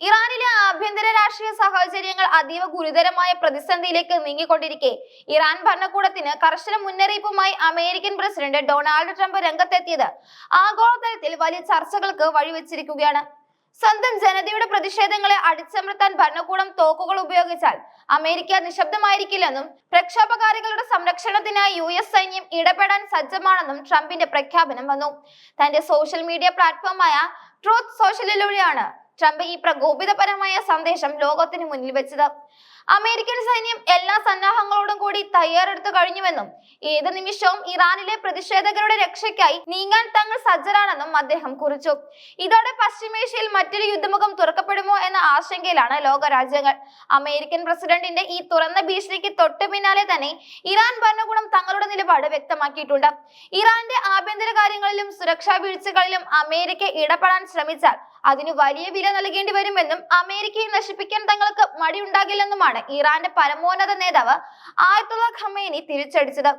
ഇറാനിലെ ആഭ്യന്തര രാഷ്ട്രീയ സാഹചര്യങ്ങൾ അതീവ ഗുരുതരമായ പ്രതിസന്ധിയിലേക്ക് നീങ്ങിക്കൊണ്ടിരിക്കെ. ഇറാൻ ഭരണകൂടത്തിന് കർശന മുന്നറിയിപ്പുമായി അമേരിക്കൻ പ്രസിഡന്റ് ഡൊണാൾഡ് ട്രംപ് രംഗത്തെത്തിയത് ആഗോളതലത്തിൽ വലിയ ചർച്ചകൾക്ക് വഴിവെച്ചിരിക്കുകയാണ്. സ്വന്തം ജനതയുടെ പ്രതിഷേധങ്ങളെ അടിച്ചമർത്താൻ ഭരണകൂടം തോക്കുകൾ ഉപയോഗിച്ചാൽ അമേരിക്ക നിശബ്ദമായിരിക്കില്ലെന്നും പ്രക്ഷോഭകാരികളുടെ സംരക്ഷണത്തിനായി യു എസ് സൈന്യം ഇടപെടാൻ സജ്ജമാണെന്നും ട്രംപിന്റെ പ്രഖ്യാപനം വന്നു. തന്റെ സോഷ്യൽ മീഡിയ പ്ലാറ്റ്ഫോമായ ട്രൂത്ത് സോഷ്യലിലൂടെയാണ് ട്രംപ് ഈ പ്രകോപിതപരമായ സന്ദേശം ലോകത്തിന് മുന്നിൽ വെച്ചത്. അമേരിക്കൻ സൈന്യം എല്ലാ സന്നാഹങ്ങളോടും കൂടി തയ്യാറെടുത്തു കഴിഞ്ഞുവെന്നും ഏത് നിമിഷവും ഇറാനിലെ പ്രതിഷേധകരുടെ രക്ഷയ്ക്കായി നീങ്ങാൻ തങ്ങൾ സജ്ജരാണെന്നും അദ്ദേഹം കുറിച്ചു. ഇതോടെ പശ്ചിമേഷ്യയിൽ മറ്റൊരു യുദ്ധമുഖം തുറക്കപ്പെടുമോ എന്ന ആശങ്കയിലാണ് ലോകരാജ്യങ്ങൾ. അമേരിക്കൻ പ്രസിഡന്റിന്റെ ഈ തുറന്ന ഭീഷണിക്ക് തൊട്ടു പിന്നാലെ തന്നെ ഇറാൻ ഭരണകൂടം തങ്ങളുടെ നിലപാട് വ്യക്തമാക്കിയിട്ടുണ്ട്. ഇറാന്റെ ആഭ്യന്തര കാര്യങ്ങളിലും സുരക്ഷാ വീഴ്ചകളിലും അമേരിക്ക ഇടപെടാൻ ശ്രമിച്ചാൽ അതിന് വലിയ വില നൽകേണ്ടി വരുമെന്നും അമേരിക്കയെ നശിപ്പിക്കാൻ തങ്ങൾക്ക് മടിയുണ്ടാകില്ലെന്നുമാണ് ഇറാന്റെ പരമോന്നത നേതാവ് ആയത്തുള്ള ഖമേനി തിരിച്ചടിച്ചത്